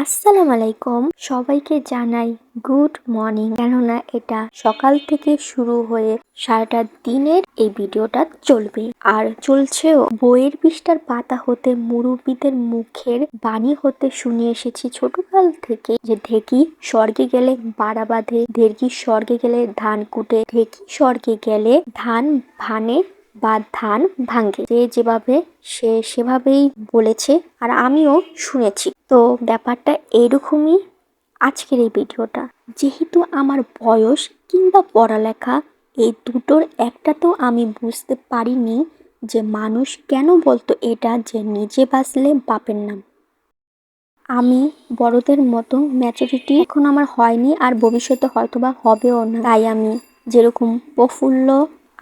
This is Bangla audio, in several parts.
আসসালামু আলাইকুম সবাইকে জানাই গুড মর্নিং। কেননা এটা সকাল থেকে শুরু হয়ে সারাটা দিনের এই ভিডিওটা চলবে। আর চলছেও। বইয়ের পৃষ্ঠার পাতা হতে মুরব্বীদের মুখের বাণী হতে শুনে এসেছি ছোটকাল থেকে। যে ঢেকি স্বর্গে গেলে বাড়া বাঁধে ঢেকি স্বর্গে গেলে ধান কুটে, ঢেকি স্বর্গে গেলে ধান ভানে বা ধান ভাঙ্গে যে যেভাবে, সে সেভাবেই বলেছে আর আমিও শুনেছি। তো ব্যাপারটা এরকমই আজকের এই ভিডিওটা। যেহেতু আমার বয়স কিংবা পড়ালেখা, এই দুটোর একটা তো আমি বুঝতে পারিনি যে মানুষ কেন বলতো এটা যে নিজে বাঁচলে বাপের নাম। আমি বড়দের মতো ম্যাচুরিটি এখন আমার হয়নি আর ভবিষ্যতে হয়তোবা হবেও না। তাই আমি যেরকম প্রফুল্ল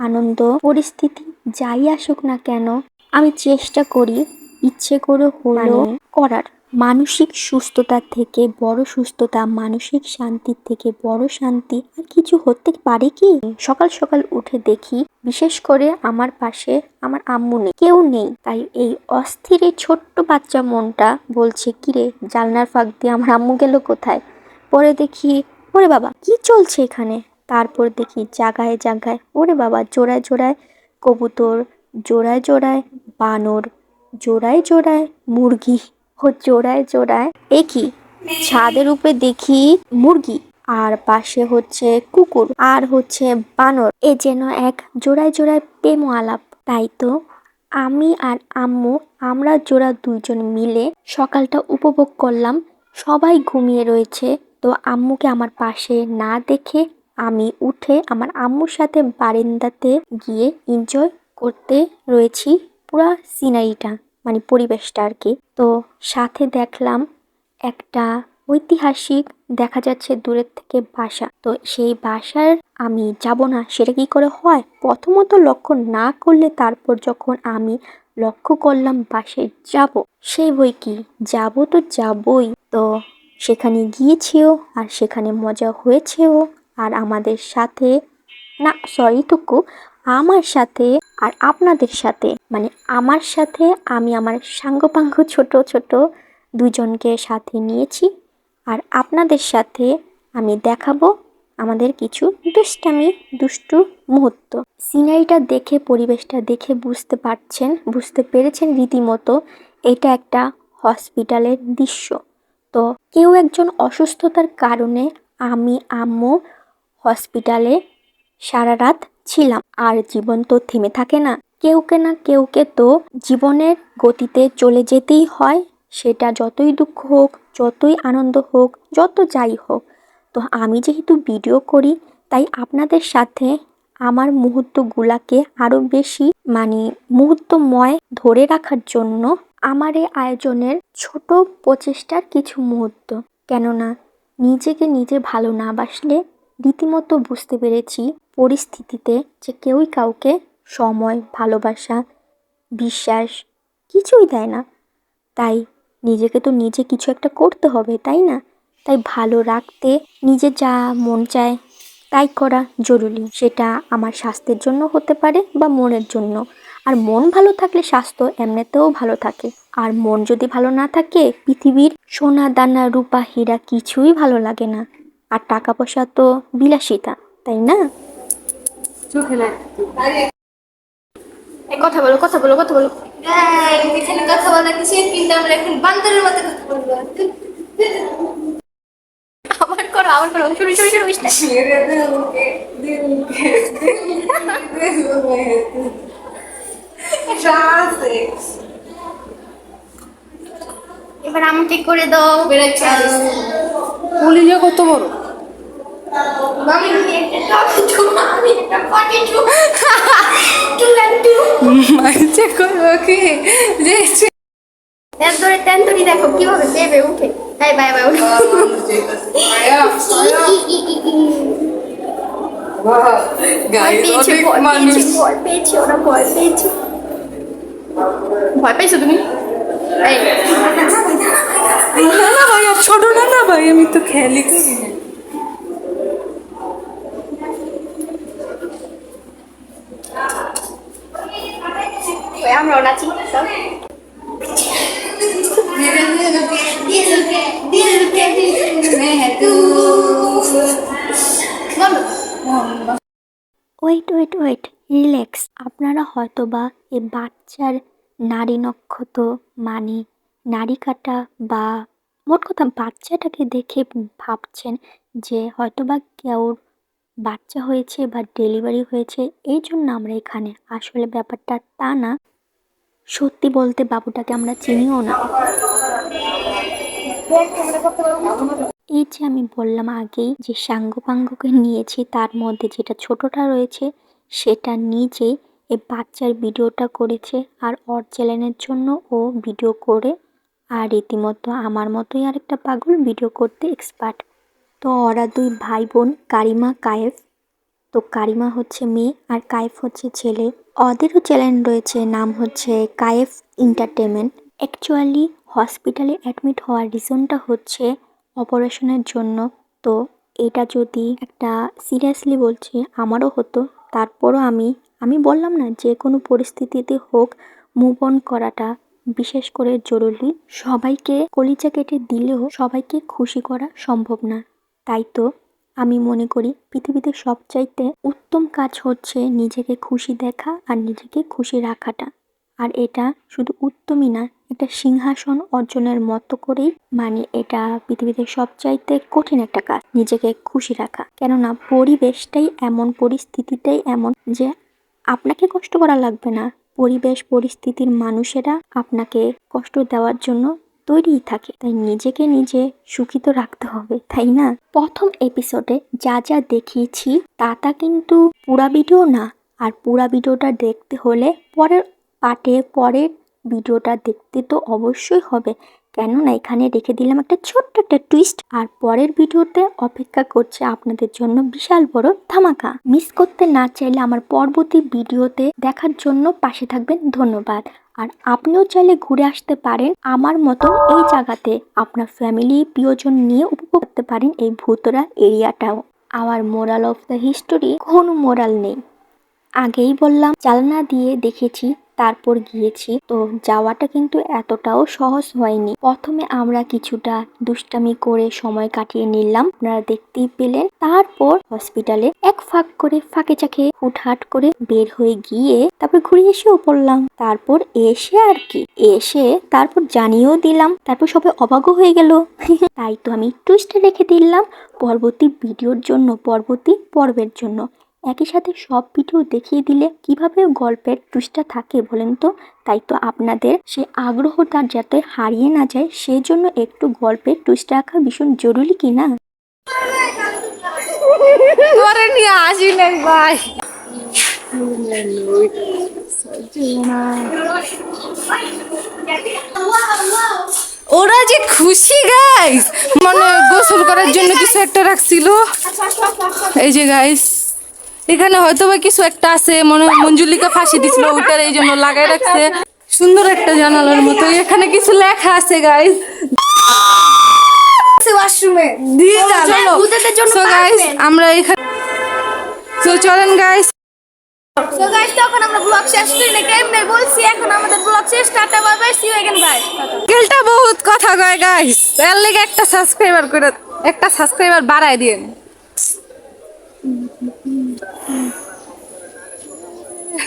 আনন্দ পরিস্থিতি যাই আসুক না কেন আমি চেষ্টা করি ইচ্ছে করে হলেও করার। মানসিক সুস্থতার থেকে বড় সুস্থতা মানসিক শান্তির থেকে বড় শান্তি আর কিছু হতে পারে কি? সকাল সকাল উঠে দেখি বিশেষ করে আমার পাশে আমার আম্মু নেই কেউ নেই। তাই এই অস্থির ছোট্ট বাচ্চা মনটা বলছে কিরে জালনার ফাঁক দিয়ে আমার আম্মু গেল কোথায়? পরে দেখি ওরে বাবা কি চলছে এখানে? তারপর দেখি জাগায় জাগায়, ওরে বাবা, জোড়ায় জোড়ায় কবুতর, জোড়ায় জোড়ায় বানর, জোড়ায় জোড়ায় মুরগি, ও জোড়ায় জোড়ায় এ কি? ছাদের উপরে দেখি মুরগি, আর পাশে হচ্ছে কুকুর, আর হচ্ছে বানর। এ যেন এক জোড়ায় জোড়ায় প্রেম আলাপ। তাই তো আমি আর আম্মু, আমরা জোড়া দুইজন মিলে সকালটা উপভোগ করলাম। সবাই ঘুমিয়ে রয়েছে। তো আম্মুকে আমার পাশে না দেখে আমি উঠে আমার আম্মুর সাথে বারেন্দাতে গিয়ে এনজয় করতে রয়েছি পুরা সিনারিটা মানে পরিবেশটা আর কি। তো সাথে দেখলাম একটা ঐতিহাসিক দেখা যাচ্ছে দূরের থেকে বাসা। তো সেই বাসার আমি যাব না, সেটা কি করে হয়? প্রথমত লক্ষ্য না করলে তারপর যখন আমি লক্ষ্য করলাম বাসে যাব, সেই বই কি? যাব তো যাবই। তো সেখানে গিয়েছিও আর সেখানে মজা হয়েছেও। আর আমাদের সাথে, না সরি টুকু আমার সাথে আর আপনাদের সাথে। মানে আমার সাথে আমি আমার সাঙ্গপাঙ্গ ছোট ছোট দুজনকে সাথে নিয়েছি। আর আপনাদের সাথে আমি দেখাবো আমাদের কিছু দুষ্টামি, দুষ্টু মুহূর্ত। সিনারিটা দেখে, পরিবেশটা দেখে বুঝতে পারছেন, বুঝতে পেরেছেন রীতিমতো এটা একটা হসপিটালের দৃশ্য। তো কেউ একজন অসুস্থতার কারণে আমি, আম্মু হসপিটালে সারা রাত ছিলাম। আর জীবন তো থেমে থাকে না। কেউকে না কেউকে তো জীবনের গতিতে চলে যেতেই হয়। সেটা যতই দুঃখ হোক, যতই আনন্দ হোক, যত যাই হোক। তো আমি যেহেতু ভিডিও করি, তাই আপনাদের সাথে আমার মুহূর্তগুলাকে আরও বেশি মানে মুহূর্তময় ধরে রাখার জন্য আমার এই আয়োজনের ছোট প্রচেষ্টার কিছু মুহূর্ত। কেননা, নিজেকে নিজে ভালো না বাসলে রীতিমতো বুঝতে পেরেছি পরিস্থিতিতে যে কেউই কাউকে সময়, ভালোবাসা, বিশ্বাস কিছুই দেয় না। তাই নিজেকে তো নিজে কিছু একটা করতে হবে, তাই না? তাই ভালো রাখতে নিজে যা মন চায় তাই করা জরুরি। সেটা আমার স্বাস্থ্যের জন্য হতে পারে বা মনের জন্য। আর মন ভালো থাকলে স্বাস্থ্য এমনিতেও ভালো থাকে। আর মন যদি ভালো না থাকে, পৃথিবীর সোনা দানা রূপা হীরা কিছুই ভালো লাগে না। আর টাকা পয়সা তো বিলাসিতা তাই না? চোখে না এই কথা বলো কথা বলো কথা বলো। এখানে কথা বলতেছি কিন্তু আমরা এখন বান্দরের মতো কথা বলব। আবার করো আবার করো শুরু শুরু শুরু বিষ্ণা এবার আমাকে করে দাও। কলিজা কত বড়? যে দেখো কীভাবে দেবে উঠে। বাই বাই বাই উঠে। ভয় পেয়েছে তুমি? না না ভাই ছোট না না ভাই আমি তো খেয়ালই করি না। ওয়েট ওয়েট ওয়েট রিল্যাক্স আপনারা হয়তো বা এই বাচ্চার নারী নক্ষত্র মানে নারী কাটা বা মোট কথা বাচ্চাটাকে দেখে ভাবছেন যে হয়তো বা কেউ বাচ্চা হয়েছে বা ডেলিভারি হয়েছে, এই জন্য আমরা এখানে আসলে ব্যাপারটা তা না। সত্যি বলতে বাবুটাকে আমরা চিনিও না। এই যে আমি বললাম আগেই যে সাঙ্গপাঙ্গকে নিয়েছি, তার মধ্যে যেটা ছোটটা রয়েছে সেটা নিজে এই বাচ্চার ভিডিওটা করেছে আর ওর চ্যানেলের জন্য ও ভিডিও করে আর রীতিমতো আমার মতোই আরেকটা পাগল ভিডিও করতে এক্সপার্ট তো ওরা দুই ভাই বোন, কারিমা, কায়েফ। তো কারিমা হচ্ছে মেয়ে আর কায়েফ হচ্ছে ছেলে। ওদেরও চ্যানেল রয়েছে, নাম হচ্ছে কায়েফ এন্টারটেনমেন্ট অ্যাকচুয়ালি হসপিটালে অ্যাডমিট হওয়ার রিজনটা হচ্ছে অপারেশনের জন্য। তো এটা যদি একটা সিরিয়াসলি বলছি, আমারও হতো। তারপরও আমি আমি বললাম না যে কোনো পরিস্থিতিতে হোক মুভ অন করাটা বিশেষ করে জরুরি। সবাইকে কলিচা কেটে দিলেও সবাইকে খুশি করা সম্ভব না। তাই তো আমি মনে করি পৃথিবীতে সবচাইতে উত্তম কাজ হচ্ছে নিজেকে খুশি দেখা আর নিজেকে খুশি রাখাটা। আর এটা শুধু উত্তমই না এটা সিংহাসন অর্জনের মতো করেই মানে এটা পৃথিবীতে সবচাইতে কঠিন একটা কাজ, নিজেকে খুশি রাখা। কেননা পরিবেশটাই এমন, পরিস্থিতিটাই এমন যে আপনাকে কষ্ট করা লাগবে না। পরিবেশ, পরিস্থিতির মানুষেরা আপনাকে কষ্ট দেওয়ার জন্য তৈরিই থাকে। তাই নিজেকে নিজে সুখিত রাখতে হবে, তাই না? প্রথম এপিসোডে যা যা দেখিয়েছি, তা তা কিন্তু পুরা ভিডিও না। আর পুরা ভিডিওটা দেখতে হলে পরের পার্টে, পরের ভিডিওটা দেখতে তো অবশ্যই হবে। কেননা এখানে রেখে দিলাম একটা ছোট্ট একটা টুইস্ট আর পরের ভিডিওতে অপেক্ষা করছে আপনাদের জন্য বিশাল বড় ধামাকা। মিস করতে না চাইলে আমার পরবর্তী ভিডিওতে দেখার জন্য পাশে থাকবেন। ধন্যবাদ। আর আপনিও চাইলে ঘুরে আসতে পারেন আমার মতন এই জায়গাতে। আপনার ফ্যামিলি প্রিয়জন নিয়ে উপভোগ করতে পারেন এই ভূতরা এরিয়াটাও। আমার মোরাল অফ দ্য হিস্টোরি কোনো মোরাল নেই। আগেই বললাম, চালনা দিয়ে দেখেছি তারপর গিয়েছি। তো যাওয়াটা কিন্তু এতটাও সহজ হয়নি। প্রথমে আমরা কিছুটা দুষ্টামি করে সময় কাটিয়ে নিলাম। আপনারা দেখতেই পেলেন। তারপর হসপিটালে এক ফাঁক করে ফাঁকে চাকে হুটহাট করে বের হয়ে গিয়ে তারপর ঘুরে এসেও পড়লাম। তারপর এসে আর কি। এসে তারপর জানিয়েও দিলাম। তারপর সবাই অবাকও হয়ে গেল। তাই তো আমি টুইস্টে রেখে দিলাম। পরবর্তী ভিডিওর জন্য, পরবর্তী পর্বের জন্য। একই সাথে সব ভিডিও দেখিয়ে দিলে কীভাবে গল্পের টুইস্টটা থাকে বলেন তো? তাই তো আপনাদের সে আগ্রহটা যাতে হারিয়ে না যায় সেই জন্য একটু গল্পের টুইস্ট রাখা ভীষণ জরুরি কি না? ওরা যে খুশি গাইস মানে গোসল করার জন্য কিছু একটা রাখছিল। এই যে গাইস এখানে হয়তো বা কিছু একটা আছে মনে হয় মঞ্জুলিকা ফাঁসি দিছিল ওটার এই জন্য লাগাই রাখছে সুন্দর একটা জানালার মতো এখানে কিছু লেখা আছে গাইস ওয়াশরুমে দিয়ে চলো ভূতেদের জন্য So guys, perfect. আমরা এখানে তো চলেন গাইস তো গাইস তখন আমরা ব্লগ শেষ করি না কেমনে বলছি এখন আমাদের ব্লগ শেষ tata bye bye see you again bye গেলটা বহুত কথা কয় গাইস এর লেগে একটা সাবস্ক্রাইবার করে একটা সাবস্ক্রাইবার বাড়ায় দিন